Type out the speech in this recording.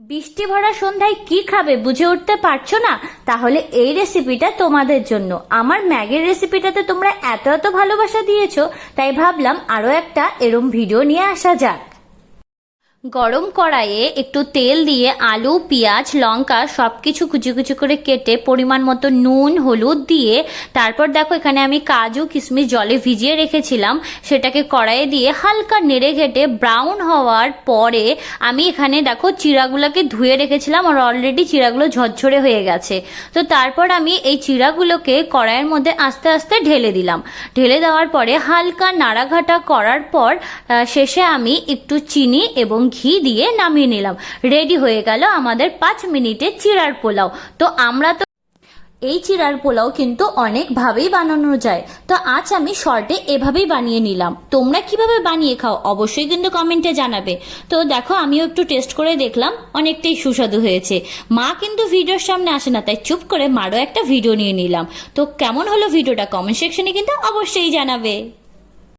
বৃষ্টি ভরা সন্ধ্যায় কি খাবে বুঝে উঠতে পারছ না? তাহলে এই রেসিপিটা তোমাদের জন্য। আমার ম্যাগির রেসিপিটাতে তোমরা এত এত ভালোবাসা দিয়েছ, তাই ভাবলাম আরও একটা এরম ভিডিও নিয়ে আসা যাক। গরম কড়াইয়ে একটু তেল দিয়ে আলু, পেঁয়াজ, লঙ্কা সব কিছু কুচি কুচি করে কেটে পরিমাণ মতো নুন, হলুদ দিয়ে তারপর দেখো এখানে আমি কাজু, কিশমিশ, জলে ভিজিয়ে রেখেছিলাম। সেটাকে কড়াইয়ে দিয়ে হালকা নেড়ে ঘেটে ব্রাউন হওয়ার পরে আমি এখানে দেখো চিড়াগুলোকে ধুয়ে রেখেছিলাম আর অলরেডি চিড়াগুলো ঝরঝরে হয়ে গেছে। তো তারপর আমি এই চিড়াগুলোকে কড়াইয়ের মধ্যে আস্তে আস্তে ঢেলে দিলাম। ঢেলে দেওয়ার পরে হালকা নাড়াঘাটা করার পর শেষে আমি একটু চিনি এবং ঘি দিয়ে নামিয়ে নিলাম। রেডি হয়ে গেল আমাদের পাঁচ মিনিটে চিড়ার পোলাও। তো আমরা তো এই চিড়ার পোলাও কিন্তু অনেকভাবেই বানানো যায়। তো আজ আমি শর্টে এভাবেই বানিয়ে নিলাম। তোমরা কীভাবে বানিয়ে খাও অবশ্যই কিন্তু কমেন্টে জানাবে। তো দেখো, আমিও একটু টেস্ট করে দেখলাম, অনেকটাই সুস্বাদু হয়েছে। মা কিন্তু ভিডিওর সামনে আসে না, তাই চুপ করে মারও একটা ভিডিও নিয়ে নিলাম। তো কেমন হলো ভিডিওটা কমেন্ট সেকশনে কিন্তু অবশ্যই জানাবে।